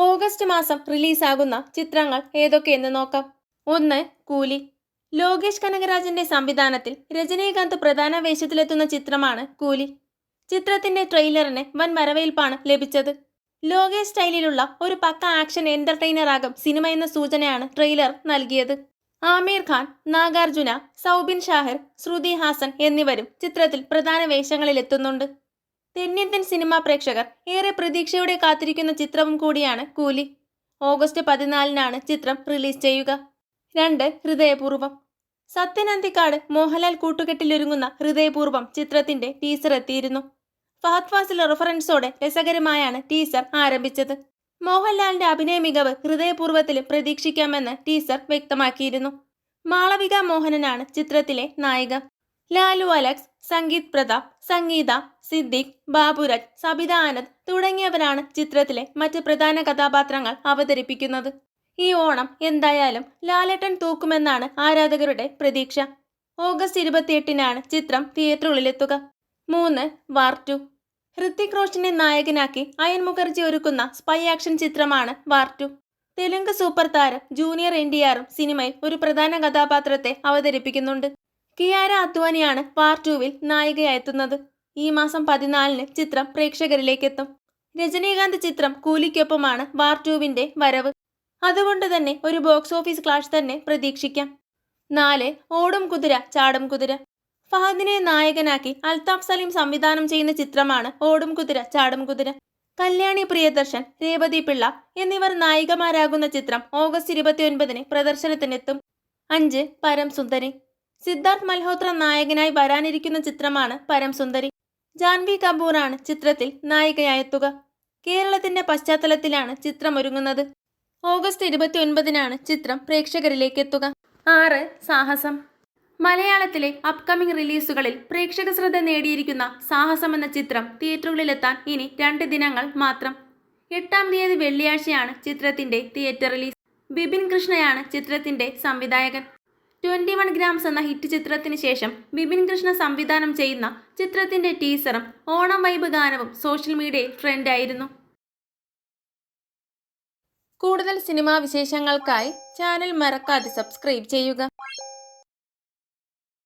August മാസം റിലീസാകുന്ന ചിത്രങ്ങൾ ഏതൊക്കെയെന്ന് നോക്കാം. ഒന്ന് കൂലി. ലോകേഷ് കനകരാജന്റെ സംവിധാനത്തിൽ രജനീകാന്ത് പ്രധാന വേഷത്തിലെത്തുന്ന ചിത്രമാണ് കൂലി. ചിത്രത്തിന്റെ ട്രെയിലറിന് വൻ വരവേൽപ്പാണ് ലഭിച്ചത്. ലോകേഷ് സ്റ്റൈലിലുള്ള ഒരു പക്ക ആക്ഷൻ എന്റർടൈനറാകും സിനിമ എന്ന സൂചനയാണ് ട്രെയിലർ നൽകിയത്. ആമീർ ഖാൻ നാഗാർജുന സൗബിൻ ഷാഹിർ ശ്രുതി ഹാസൻ എന്നിവരും ചിത്രത്തിൽ പ്രധാന വേഷങ്ങളിലെത്തുന്നുണ്ട്. തെന്നിന്ത്യൻ സിനിമാ പ്രേക്ഷകർ ഏറെ പ്രതീക്ഷയോടെ കാത്തിരിക്കുന്ന ചിത്രവും കൂടിയാണ് കൂലി. ഓഗസ്റ്റ് പതിനാലിനാണ് ചിത്രം റിലീസ് ചെയ്യുക. രണ്ട് ഹൃദയപൂർവം. സത്യൻ അന്തിക്കാട് മോഹൻലാൽ കൂട്ടുകെട്ടിലൊരുങ്ങുന്ന ഹൃദയപൂർവം ചിത്രത്തിന്റെ ടീസർ എത്തിയിരുന്നു. ഫഹദ് ഫാസിൽ റെഫറൻസോടെ രസകരമായാണ് ടീസർ ആരംഭിച്ചത്. മോഹൻലാലിന്റെ അഭിനയ മികവ് ഹൃദയപൂർവത്തിലും പ്രതീക്ഷിക്കാമെന്ന് ടീസർ വ്യക്തമാക്കിയിരുന്നു. മാളവിക മോഹനനാണ് ചിത്രത്തിലെ നായിക. ലാലു അലക്സ് സംഗീത് പ്രതാപ് സംഗീത സിദ്ദിഖ് ബാബുരാജ് സബിത ആനന്ദ് തുടങ്ങിയവരാണ് ചിത്രത്തിലെ മറ്റ് പ്രധാന കഥാപാത്രങ്ങൾ അവതരിപ്പിക്കുന്നത്. ഈ ഓണം എന്തായാലും ലാലേട്ടൻ തൂക്കുമെന്നാണ് ആരാധകരുടെ പ്രതീക്ഷ. ഓഗസ്റ്റ് ഇരുപത്തിയെട്ടിനാണ് ചിത്രം തിയേറ്ററുകളിലെത്തുക. മൂന്ന് വാർ ടു. ഹൃത്തിക് റോഷനെ നായകനാക്കി അയൻ മുഖർജി ഒരുക്കുന്ന സ്പൈ ആക്ഷൻ ചിത്രമാണ് വാർ ടു. തെലുങ്ക് സൂപ്പർ താരം ജൂനിയർ എൻ ഡി ആറും സിനിമയിൽ ഒരു പ്രധാന കഥാപാത്രത്തെ അവതരിപ്പിക്കുന്നുണ്ട്. കിയാര അദ്വാനിയാണ് പാർട്ട് ടുവിൽ നായികയായെത്തുന്നത്. ഈ മാസം പതിനാലിന് ചിത്രം പ്രേക്ഷകരിലേക്ക് എത്തും രജനീകാന്ത് ചിത്രം കൂലിക്കൊപ്പമാണ് വാർ ടുവിന്റെ വരവ്. അതുകൊണ്ട് തന്നെ ഒരു ബോക്സ് ഓഫീസ് ക്ലാഷ് തന്നെ പ്രതീക്ഷിക്കാം. നാല് ഓടും കുതിര ചാടും കുതിര. ഫഹദിനെ നായകനാക്കി അൽതാഫ് സലീം സംവിധാനം ചെയ്യുന്ന ചിത്രമാണ് ഓടും കുതിര ചാടും കുതിര. കല്യാണി പ്രിയദർശൻ രേവതി പിള്ള എന്നിവർ നായികമാരാകുന്ന ചിത്രം ഓഗസ്റ്റ് ഇരുപത്തിയൊൻപതിന് പ്രദർശനത്തിനെത്തും. അഞ്ച് പരം സുന്ദരി സിദ്ധാർത്ഥ് മൽഹോത്ര നായകനായി വരാനിരിക്കുന്ന ചിത്രമാണ് പരംസുന്ദരി ജാൻവി കപൂറാണ് ചിത്രത്തിൽ നായികയായെത്തുക കേരളത്തിന്റെ പശ്ചാത്തലത്തിലാണ് ചിത്രം ഒരുങ്ങുന്നത്. ഓഗസ്റ്റ് ഇരുപത്തി ഒൻപതിനാണ് ചിത്രം പ്രേക്ഷകരിലേക്ക് എത്തുക. ആറ് സാഹസം. മലയാളത്തിലെ അപ്കമിംഗ് റിലീസുകളിൽ പ്രേക്ഷക ശ്രദ്ധ നേടിയിരിക്കുന്ന സാഹസം എന്ന ചിത്രം തിയേറ്ററുകളിലെത്താൻ ഇനി രണ്ട് ദിനങ്ങൾ മാത്രം. എട്ടാം തീയതി വെള്ളിയാഴ്ചയാണ് ചിത്രത്തിന്റെ തിയേറ്റർ റിലീസ്. ബിപിൻ കൃഷ്ണയാണ് ചിത്രത്തിന്റെ സംവിധായകൻ. ട്വന്റി വൺ ഗ്രാംസ് എന്ന ഹിറ്റ് ചിത്രത്തിന് ശേഷം ബിപിൻ കൃഷ്ണ സംവിധാനം ചെയ്യുന്ന ചിത്രത്തിന്റെ ടീസറും ഓണം വൈബ് ഗാനവും സോഷ്യൽ മീഡിയയിൽ ട്രെൻഡായിരുന്നു. കൂടുതൽ സിനിമാ വിശേഷങ്ങൾക്കായി ചാനൽ മറക്കാതെ സബ്സ്ക്രൈബ് ചെയ്യുക.